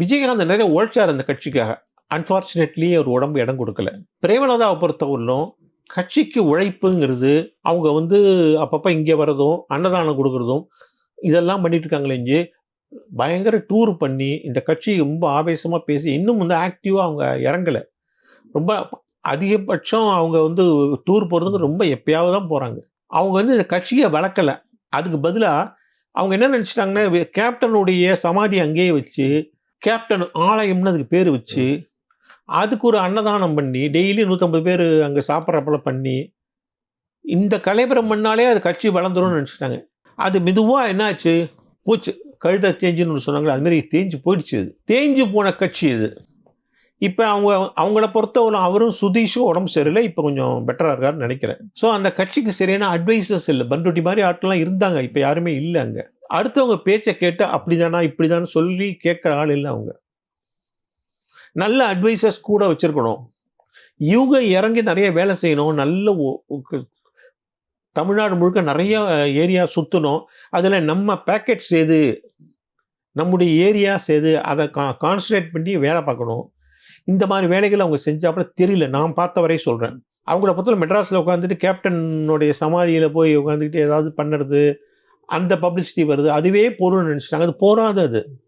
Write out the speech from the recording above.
விஜயகாந்த் நிறைய உழைச்சார் அந்த கட்சிக்காக. அன்ஃபார்ச்சுனேட்லி அவர் உடம்பு இடம் கொடுக்கல. பிரேமலதாவை பொறுத்தவரையிலும் கட்சிக்கு உழைப்புங்கிறது அவங்க வந்து அப்பப்போ இங்கே வர்றதும் அன்னதானம் கொடுக்குறதும் இதெல்லாம் பண்ணிட்டு இருக்காங்களே பயங்கர டூர் பண்ணி இந்த கட்சி ரொம்ப ஆவேசமாக பேசி இன்னும் வந்து ஆக்டிவாக அவங்க இறங்கலை. ரொம்ப அதிகபட்சம் அவங்க வந்து டூர் போகிறதுக்கு ரொம்ப எப்பயாவது தான் போகிறாங்க அவங்க வந்து இந்த கட்சியை வளர்க்கலை. அதுக்கு பதிலாக அவங்க என்ன நினச்சிட்டாங்கன்னா கேப்டனுடைய சமாதி அங்கேயே வச்சு கேப்டன் ஆலயம்னு அதுக்கு பேர் வச்சு அதுக்கு ஒரு அன்னதானம் பண்ணி டெய்லி நூற்றம்பது பேர் அங்கே சாப்பிட்றப்பல பண்ணி இந்த கலைபுரம் பண்ணாலே அது கட்சி வளர்ந்துரும்னு நினச்சிட்டாங்க. அது மெதுவாக என்னாச்சு? போச்சு. கழுத தேஞ்சுன்னு ஒன்று சொன்னாங்களே அது மாதிரி தேஞ்சு போயிடுச்சு அது. தேஞ்சு போன கட்சி இது இப்போ அவங்க அவங்கள பொறுத்தவரை அவரும் சுதீஷும் உடம்பு சரியில்லை இப்போ கொஞ்சம் பெட்டராக இருக்காருன்னு நினைக்கிறேன். ஸோ அந்த கட்சிக்கு சரியான அட்வைசர்ஸ் இல்லை. பண்ருட்டி மாதிரி ஆட்கள்லாம் இருந்தாங்க இப்போ யாருமே இல்லை அங்கே. அடுத்தவங்க பேச்சை கேட்டு அப்படிதானா இப்படிதான்னு சொல்லி கேட்குற ஆள் இல்லை அவங்க. நல்ல அட்வைசர்ஸ் கூட வச்சுருக்கணும். இவங்க இறங்கி நிறைய வேலை செய்யணும். நல்ல தமிழ்நாடு முழுக்க நிறைய ஏரியா சுற்றணும் அதில் நம்ம பேக்கெட்ஸ் எது? நம்முடைய ஏரியாஸ் எது? அதை கா கான்சன்ட்ரேட் பண்ணி வேலை பார்க்கணும். இந்த மாதிரி வேலைகள் அவங்க செஞ்சாப்புல தெரியல. நான் பார்த்த வரை சொல்கிறேன் அவங்கள பொறுத்தவரை மெட்ராஸில் உட்காந்துட்டு கேப்டனுடைய சமாதியில் போய் உட்காந்துக்கிட்டு ஏதாவது பண்ணுறது அந்த பப்ளிசிட்டி வருது. அதுவே பொருள்னு நினச்சிட்டாங்க. அது போராது அது